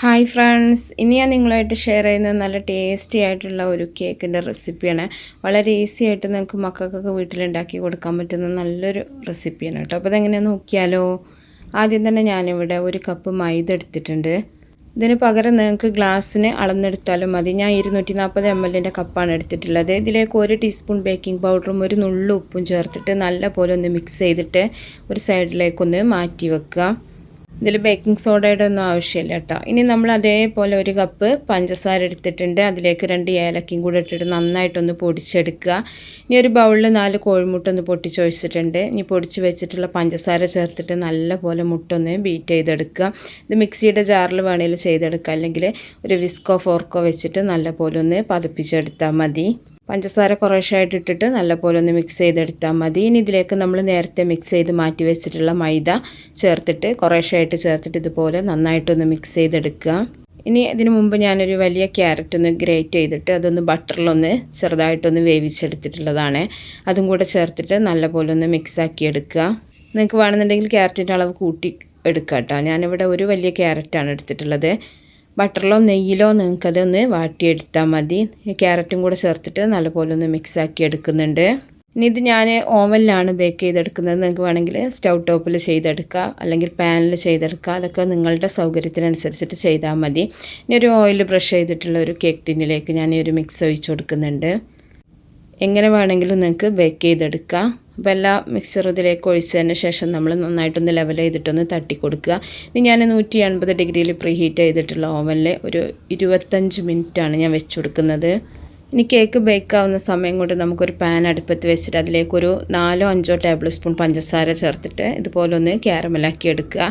Hi friends ഇനി ഞാൻ നിങ്ങളായിട്ട് ഷെയർ ചെയ്യുന്നത് നല്ല ടേസ്റ്റി ആയിട്ടുള്ള ഒരു കേക്കിന്റെ റെസിപ്പിയാണ് വളരെ ഈസി ആയിട്ട് നിങ്ങൾക്ക് മക്കൾക്കൊക്കെ വീട്ടിലുണ്ടാക്കി കൊടുക്കാൻ പറ്റുന്ന നല്ലൊരു റെസിപ്പിയാണ് കേട്ടോ. അപ്പോൾ അതെങ്ങനെയാണെന്ന് നോക്കിയാലോ? ആദ്യം തന്നെ ഞാനിവിടെ ഒരു കപ്പ് മൈദ എടുത്തിട്ടുണ്ട്. ഇതിന് പകരം നിങ്ങൾക്ക് ഗ്ലാസ്സിന് അളന്നെടുത്താലും മതി. ഞാൻ ഇരുന്നൂറ്റി നാൽപ്പത് എം എല്ലിന്റെ കപ്പാണ് എടുത്തിട്ടുള്ളത്. ഇതിലേക്ക് ഒരു ടീസ്പൂൺ ബേക്കിംഗ് പൗഡറും ഒരു നുള്ളു ഉപ്പും ചേർത്തിട്ട് നല്ല പോലെ ഒന്ന് മിക്സ് ചെയ്തിട്ട് ഒരു സൈഡിലേക്കൊന്ന് മാറ്റി വെക്കുക. ഇതിൽ ബേക്കിംഗ് സോഡയുടെ ഒന്നും ആവശ്യമില്ല കേട്ടോ. ഇനി നമ്മൾ അതേപോലെ ഒരു കപ്പ് പഞ്ചസാര എടുത്തിട്ടുണ്ട്. അതിലേക്ക് രണ്ട് ഏലക്കയും കൂടെ ഇട്ടിട്ട് നന്നായിട്ടൊന്ന് പൊടിച്ചെടുക്കുക. ഇനി ഒരു ബൗളിൽ നാല് കോഴിമുട്ട ഒന്ന് പൊട്ടിച്ചൊഴിച്ചിട്ടുണ്ട്. ഇനി പൊടിച്ച് വെച്ചിട്ടുള്ള പഞ്ചസാര ചേർത്തിട്ട് നല്ലപോലെ മുട്ടൊന്ന് ബീറ്റ് ചെയ്തെടുക്കുക. ഇത് മിക്സിയുടെ ജാറിൽ വേണമെങ്കിൽ ചെയ്തെടുക്കുക. അല്ലെങ്കിൽ ഒരു വിസ്കോ ഫോർക്കോ വെച്ചിട്ട് നല്ലപോലെ ഒന്ന് പതിപ്പിച്ചെടുത്താൽ മതി. പഞ്ചസാര കുറേശ്ശായിട്ട് ഇട്ടിട്ട് നല്ലപോലെ ഒന്ന് മിക്സ് ചെയ്തെടുത്താൽ മതി. ഇനി ഇതിലേക്ക് നമ്മൾ നേരത്തെ മിക്സ് ചെയ്ത് മാറ്റി വെച്ചിട്ടുള്ള മൈദ ചേർത്തിട്ട് കുറേശ്ശായിട്ട് ചേർത്തിട്ട് ഇതുപോലെ നന്നായിട്ടൊന്ന് മിക്സ് ചെയ്തെടുക്കുക. ഇനി ഇതിനു മുമ്പ് ഞാനൊരു വലിയ ക്യാരറ്റ് ഒന്ന് ഗ്രേറ്റ് ചെയ്തിട്ട് അതൊന്ന് ബട്ടറിലൊന്ന് ചെറുതായിട്ടൊന്ന് വേവിച്ചെടുത്തിട്ടുള്ളതാണ്. അതും കൂടെ ചേർത്തിട്ട് നല്ലപോലെ ഒന്ന് മിക്സ് ആക്കി എടുക്കുക നിങ്ങൾക്ക് വേണമെന്നുണ്ടെങ്കിൽ ക്യാരറ്റിന്റെ അളവ് കൂട്ടി എടുക്കാം കേട്ടോ ഞാനിവിടെ ഒരു വലിയ ക്യാരറ്റാണ് എടുത്തിട്ടുള്ളത്. ബട്ടറിലോ നെയ്യിലോ നിങ്ങൾക്കതൊന്ന് വാട്ടിയെടുത്താൽ മതി. ക്യാരറ്റും കൂടെ ചേർത്തിട്ട് നല്ലപോലെ ഒന്ന് മിക്സ് ആക്കി എടുക്കുന്നുണ്ട്. ഇനി ഇത് ഞാൻ ഓവനിലാണ് ബേക്ക് ചെയ്തെടുക്കുന്നത്. നിങ്ങൾക്ക് വേണമെങ്കിൽ സ്റ്റൗ ടോപ്പിൽ ചെയ്തെടുക്കുക അല്ലെങ്കിൽ പാനിൽ ചെയ്തെടുക്കുക അതൊക്കെ നിങ്ങളുടെ സൗകര്യത്തിനനുസരിച്ചിട്ട് ചെയ്താൽ മതി. ഇനി ഒരു ഓയിൽ ബ്രഷ് ചെയ്തിട്ടുള്ള ഒരു കേക്ക് ടിന്നിലേക്ക് ഞാൻ ഒരു മിക്സ് ഒഴിച്ചു കൊടുക്കുന്നുണ്ട്. എങ്ങനെ വേണമെങ്കിലും നിങ്ങൾക്ക് ബേക്ക് ചെയ്തെടുക്കാം. അപ്പോൾ എല്ലാ മിക്സറും ഇതിലേക്ക് ഒഴിച്ചതിന് ശേഷം നമ്മൾ നന്നായിട്ടൊന്ന് ലെവൽ ചെയ്തിട്ടൊന്ന് തട്ടി കൊടുക്കുക ഇനി ഞാൻ നൂറ്റി എൺപത് ഡിഗ്രിയിൽ പ്രീ ഹീറ്റ് ചെയ്തിട്ടുള്ള ഓവനിൽ ഒരു ഇരുപത്തഞ്ച് മിനിറ്റാണ് ഞാൻ വെച്ച് കൊടുക്കുന്നത് ഇനി കേക്ക് ബേക്ക് ആവുന്ന സമയം കൊണ്ട് നമുക്കൊരു പാൻ അടുപ്പത്ത് വെച്ചിട്ട് അതിലേക്കൊരു നാലോ അഞ്ചോ ടേബിൾ സ്പൂൺ പഞ്ചസാര ചേർത്തിട്ട് ഇതുപോലെ ഒന്ന് ക്യാരമലാക്കി എടുക്കുക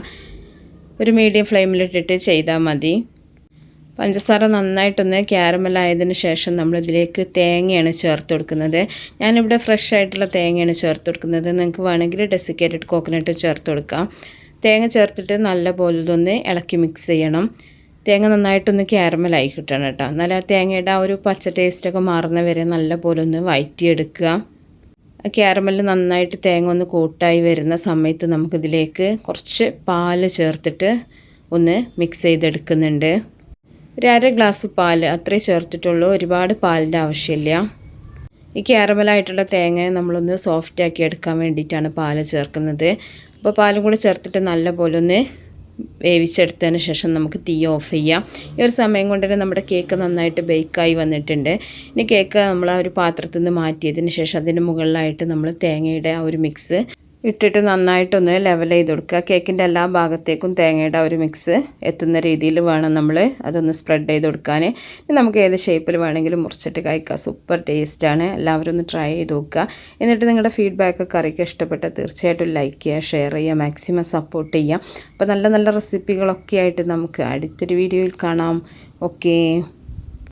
ഒരു മീഡിയം ഫ്ലെയിമിലിട്ടിട്ട് ചെയ്താൽ മതി. പഞ്ചസാര നന്നായിട്ടൊന്ന് ക്യാരമലായതിനു ശേഷം നമ്മളിതിലേക്ക് തേങ്ങയാണ് ചേർത്ത് കൊടുക്കുന്നത്. ഞാനിവിടെ ഫ്രഷ് ആയിട്ടുള്ള തേങ്ങയാണ് ചേർത്ത് കൊടുക്കുന്നത്. നിങ്ങൾക്ക് വേണമെങ്കിൽ ഡെസിക്കേറ്റഡ് കോക്കനട്ട് ചേർത്ത് കൊടുക്കാം. തേങ്ങ ചേർത്തിട്ട് നല്ല പോലെ ഇതൊന്ന് ഇളക്കി മിക്സ് ചെയ്യണം. തേങ്ങ നന്നായിട്ടൊന്ന് ക്യാരമലായി കിട്ടണം കേട്ടോ. എന്നാൽ ആ തേങ്ങയുടെ ആ ഒരു പച്ച ടേസ്റ്റൊക്കെ മാറുന്ന വരെ നല്ല പോലെ ഒന്ന് വയറ്റിയെടുക്കുക. ക്യാരമലിൽ നന്നായിട്ട് തേങ്ങ ഒന്ന് കൂട്ടായി വരുന്ന സമയത്ത് നമുക്കിതിലേക്ക് കുറച്ച് പാൽ ചേർത്തിട്ട് ഒന്ന് മിക്സ് ചെയ്തെടുക്കുന്നുണ്ട്. ഒരു അര ഗ്ലാസ് പാൽ അത്രേ ചേർത്തിട്ടുള്ളൂ. ഒരുപാട് പാലിന്റെ ആവശ്യമില്ല. ഈ ക്യാരമലായിട്ടുള്ള തേങ്ങ നമ്മളൊന്ന് സോഫ്റ്റ് ആക്കി എടുക്കാൻ വേണ്ടിയിട്ടാണ് പാൽ ചേർക്കുന്നത്. അപ്പോൾ പാലും കൂടി ചേർത്തിട്ട് നല്ല പോലെ ഒന്ന് വേവിച്ചെടുത്തതിന് ശേഷം നമുക്ക് തീ ഓഫ് ചെയ്യാം. ഈ ഒരു സമയം കൊണ്ട് തന്നെ നമ്മുടെ കേക്ക് നന്നായിട്ട് ബേക്കായി വന്നിട്ടുണ്ട്. ഇനി കേക്ക് നമ്മൾ ആ ഒരു പാത്രത്തിൽ നിന്ന് മാറ്റിയതിന് ശേഷം അതിന് മുകളിലായിട്ട് നമ്മൾ തേങ്ങയുടെ ആ ഒരു മിക്സ് ഇട്ടിട്ട് നന്നായിട്ടൊന്ന് ലെവൽ ചെയ്ത് കൊടുക്കുക. കേക്കിന്റെ എല്ലാ ഭാഗത്തേക്കും തേങ്ങയുടെ ഒരു മിക്സ് എത്തുന്ന രീതിയിൽ വേണം നമ്മൾ അതൊന്ന് സ്പ്രെഡ് ചെയ്ത് കൊടുക്കാൻ നമുക്ക് ഏത് ഷേപ്പിൽ വേണമെങ്കിലും മുറിച്ചിട്ട് കഴിക്കാം. സൂപ്പർ ടേസ്റ്റാണ് എല്ലാവരും ഒന്ന് ട്രൈ ചെയ്ത് നോക്കുക. എന്നിട്ട് നിങ്ങളുടെ ഫീഡ്ബാക്ക് കറിക്ക് ഇഷ്ടപ്പെട്ട തീർച്ചയായിട്ടും ലൈക്ക് ചെയ്യുക ഷെയർ ചെയ്യുക മാക്സിമം സപ്പോർട്ട് ചെയ്യുക. അപ്പോൾ നല്ല നല്ല റെസിപ്പികളൊക്കെ ആയിട്ട് നമുക്ക് അടുത്തൊരു വീഡിയോയിൽ കാണാം. ഓക്കേ